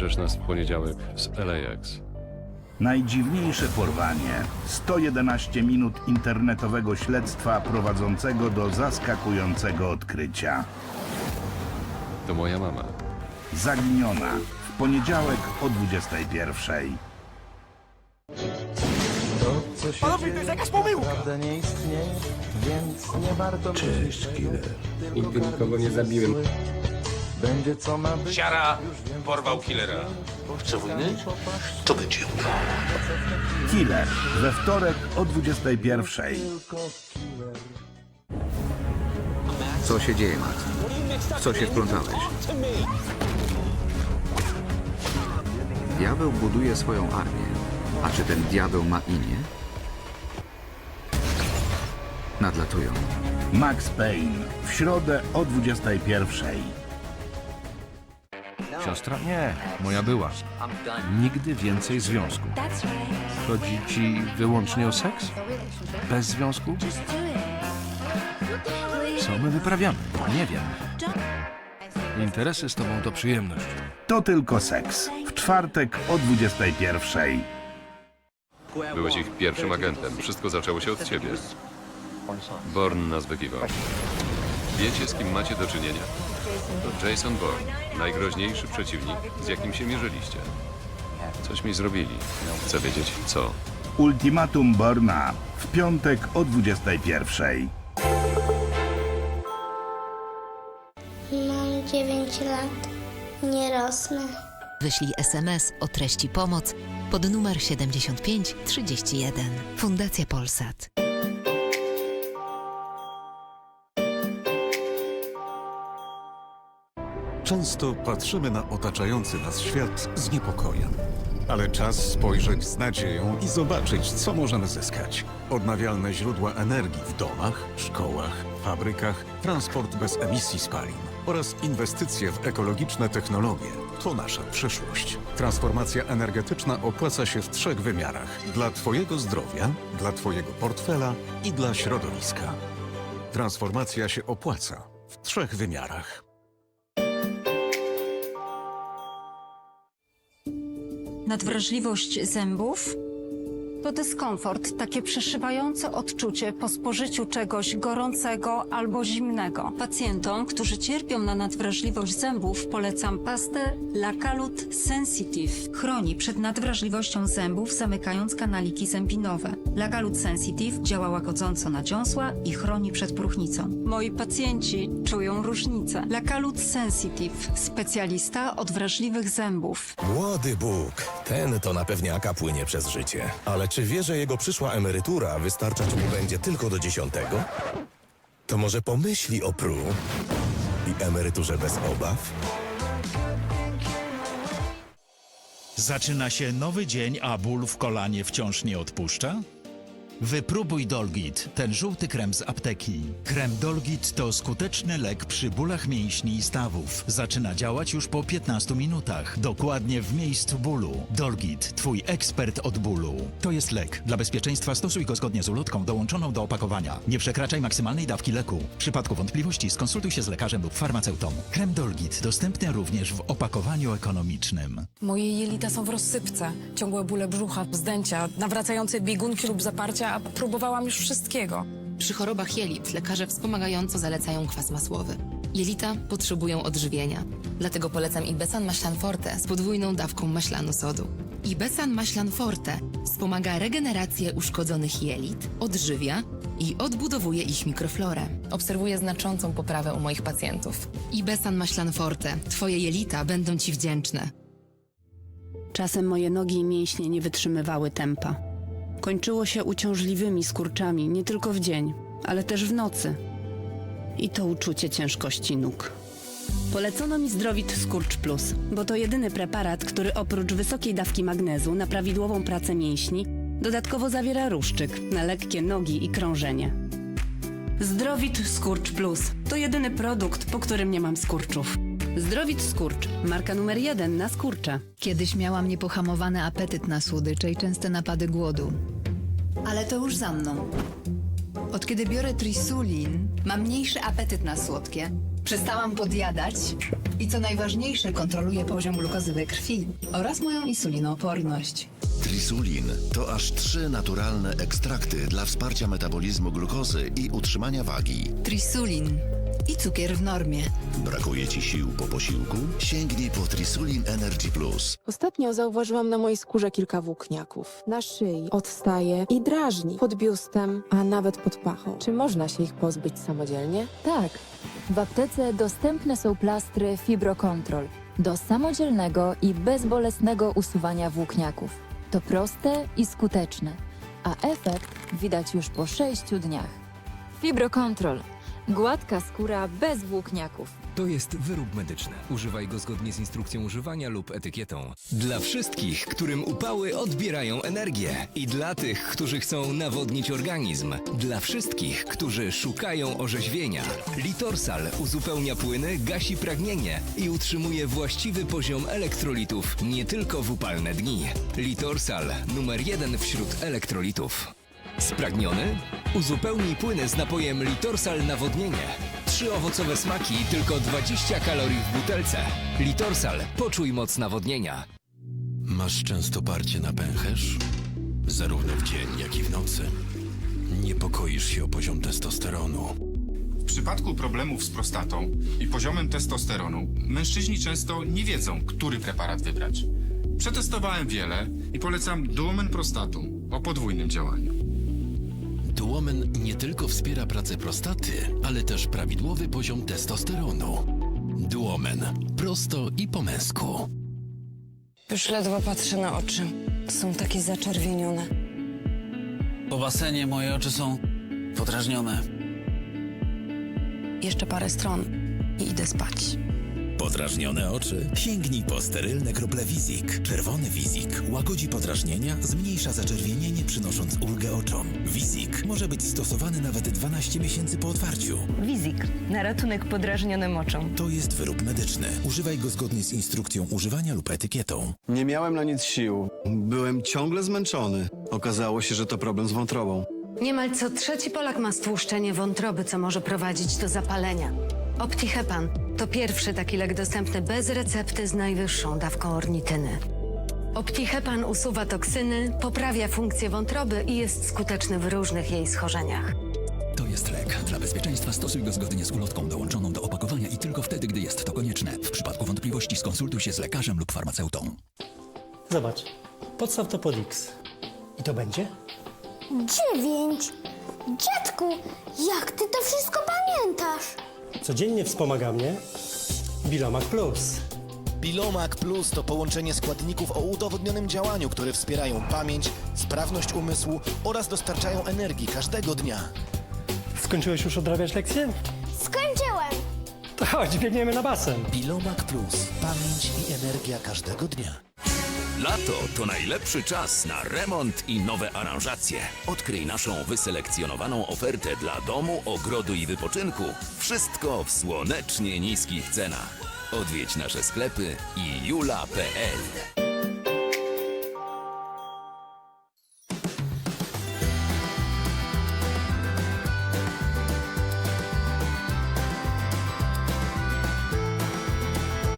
zabierzesz nas w poniedziałek z LAX. Najdziwniejsze porwanie. 111 minut internetowego śledztwa prowadzącego do zaskakującego odkrycia. To moja mama. Zaginiona. W poniedziałek o 21. Panowie, to jest jakaś pomyłka! Prawda nie istnieje, więc nie warto Cześć, killer. Nigdy nikogo nie zabiłem. Będzie co ma być. Siara porwał killera. Killer. We wtorek o 21. Co się dzieje, Max? W co się wplątałeś? Diabeł buduje swoją armię. A czy ten diabeł ma imię? Nadlatują. Max Payne. W środę o 21. Siostra? Nie, moja była. Nigdy więcej związku. Chodzi ci wyłącznie o seks? Bez związku? Co my wyprawiamy? Nie wiem. Interesy z tobą to przyjemność. To tylko seks. W czwartek o 21. Byłeś ich pierwszym agentem. Wszystko zaczęło się od ciebie. Born nas wykiwał. Wiecie, z kim macie do czynienia? To Jason Bourne, najgroźniejszy przeciwnik, z jakim się mierzyliście. Coś mi zrobili. Chcę wiedzieć, co. Ultimatum Borna. W piątek o 21. Mam 9 lat. Nie rosnę. Wyślij SMS o treści pomoc pod numer 7531. Fundacja Polsat. Często patrzymy na otaczający nas świat z niepokojem. Ale czas spojrzeć z nadzieją i zobaczyć, co możemy zyskać. Odnawialne źródła energii w domach, szkołach, fabrykach, transport bez emisji spalin oraz inwestycje w ekologiczne technologie to nasza przyszłość. Transformacja energetyczna opłaca się w trzech wymiarach: dla Twojego zdrowia, dla Twojego portfela i dla środowiska. Transformacja się opłaca w trzech wymiarach. Nadwrażliwość zębów to dyskomfort, takie przeszywające odczucie po spożyciu czegoś gorącego albo zimnego. Pacjentom, którzy cierpią na nadwrażliwość zębów, polecam pastę Lacalut Sensitive. Chroni przed nadwrażliwością zębów, zamykając kanaliki zębinowe. Lacalut Sensitive działa łagodząco na dziąsła i chroni przed próchnicą. Moi pacjenci czują różnicę. Lacalut Sensitive, specjalista od wrażliwych zębów. Młody Bóg, ten to na pewniaka płynie przez życie. Ale czy wie, że jego przyszła emerytura wystarczać mu będzie tylko do dziesiątego? To może pomyśli o pru i emeryturze bez obaw? Zaczyna się nowy dzień, a ból w kolanie wciąż nie odpuszcza? Wypróbuj Dolgit, ten żółty krem z apteki. Krem Dolgit to skuteczny lek przy bólach mięśni i stawów. Zaczyna działać już po 15 minutach, dokładnie w miejscu bólu. Dolgit, twój ekspert od bólu. To jest lek. Dla bezpieczeństwa stosuj go zgodnie z ulotką dołączoną do opakowania. Nie przekraczaj maksymalnej dawki leku. W przypadku wątpliwości skonsultuj się z lekarzem lub farmaceutą. Krem Dolgit dostępny również w opakowaniu ekonomicznym. Moje jelita są w rozsypce. Ciągłe bóle brzucha, zdęcia, nawracające biegunki lub zaparcia, a próbowałam już wszystkiego. Przy chorobach jelit lekarze wspomagająco zalecają kwas masłowy. Jelita potrzebują odżywienia. Dlatego polecam Ibesan Maślan Forte z podwójną dawką maślanu sodu. Ibesan Maślan Forte wspomaga regenerację uszkodzonych jelit, odżywia i odbudowuje ich mikroflorę. Obserwuję znaczącą poprawę u moich pacjentów. Ibesan Maślan Forte. Twoje jelita będą Ci wdzięczne. Czasem moje nogi i mięśnie nie wytrzymywały tempa. Kończyło się uciążliwymi skurczami nie tylko w dzień, ale też w nocy. I to uczucie ciężkości nóg. Polecono mi Zdrowit Skurcz Plus, bo to jedyny preparat, który oprócz wysokiej dawki magnezu na prawidłową pracę mięśni, dodatkowo zawiera ruszczyk na lekkie nogi i krążenie. Zdrowit Skurcz Plus to jedyny produkt, po którym nie mam skurczów. Zdrowit Skurcz, marka numer jeden na skurcze. Kiedyś miałam niepohamowany apetyt na słodycze i częste napady głodu. Ale to już za mną. Od kiedy biorę Trisulin, mam mniejszy apetyt na słodkie Przestałam podjadać i co najważniejsze, kontroluję poziom glukozy we krwi oraz moją insulinooporność. Trisulin to aż trzy naturalne ekstrakty dla wsparcia metabolizmu glukozy i utrzymania wagi. Trisulin i cukier w normie. Brakuje ci sił po posiłku? Sięgnij po Trisulin Energy Plus. Ostatnio zauważyłam na mojej skórze kilka włókniaków. Na szyi odstaje i drażni, pod biustem, a nawet pod pachą. Czy można się ich pozbyć samodzielnie? Tak. W aptece dostępne są plastry Fibrocontrol do samodzielnego i bezbolesnego usuwania włókniaków. To proste i skuteczne, a efekt widać już po 6 dniach. Fibrocontrol. Gładka skóra bez włókniaków. To jest wyrób medyczny. Używaj go zgodnie z instrukcją używania lub etykietą. Dla wszystkich, którym upały odbierają energię. I dla tych, którzy chcą nawodnić organizm. Dla wszystkich, którzy szukają orzeźwienia. Litorsal uzupełnia płyny, gasi pragnienie i utrzymuje właściwy poziom elektrolitów nie tylko w upalne dni. Litorsal numer jeden wśród elektrolitów. Spragniony? Uzupełnij płyny z napojem Litorsal Nawodnienie. Trzy owocowe smaki, tylko 20 kalorii w butelce. Litorsal, poczuj moc nawodnienia. Masz często parcie na pęcherz? Zarówno w dzień, jak i w nocy. Niepokoisz się o poziom testosteronu. W przypadku problemów z prostatą i poziomem testosteronu, mężczyźni często nie wiedzą, który preparat wybrać. Przetestowałem wiele i polecam Duomen Prostatum o podwójnym działaniu. Duomen nie tylko wspiera pracę prostaty, ale też prawidłowy poziom testosteronu. Duomen. Prosto i po męsku. Już ledwo patrzę na oczy. Są takie zaczerwienione. Po basenie moje oczy są podrażnione. Jeszcze parę stron i idę spać. Podrażnione oczy? Sięgnij po sterylne krople Wizik. Czerwony Wizik łagodzi podrażnienia, zmniejsza zaczerwienienie, przynosząc ulgę oczom. Wizik może być stosowany nawet 12 miesięcy po otwarciu. Wizik. Na ratunek podrażnionym oczom. To jest wyrób medyczny. Używaj go zgodnie z instrukcją używania lub etykietą. Nie miałem na nic sił. Byłem ciągle zmęczony. Okazało się, że to problem z wątrobą. Niemal co trzeci Polak ma stłuszczenie wątroby, co może prowadzić do zapalenia. Optihepan to pierwszy taki lek dostępny bez recepty z najwyższą dawką ornityny. Optihepan usuwa toksyny, poprawia funkcję wątroby i jest skuteczny w różnych jej schorzeniach. To jest lek. Dla bezpieczeństwa stosuj go zgodnie z ulotką dołączoną do opakowania i tylko wtedy, gdy jest to konieczne. W przypadku wątpliwości skonsultuj się z lekarzem lub farmaceutą. Zobacz, podstaw to pod X. I to będzie? Dziewięć. Dziadku, jak ty to wszystko? Codziennie wspomaga mnie Bilomac Plus. Bilomac Plus to połączenie składników o udowodnionym działaniu, które wspierają pamięć, sprawność umysłu oraz dostarczają energii każdego dnia. Skończyłeś już odrabiać lekcje? Skończyłem. To chodź, biegniemy na basen. Bilomac Plus. Pamięć i energia każdego dnia. Lato to najlepszy czas na remont i nowe aranżacje. Odkryj naszą wyselekcjonowaną ofertę dla domu, ogrodu i wypoczynku. Wszystko w słonecznie niskich cenach. Odwiedź nasze sklepy i jula.pl.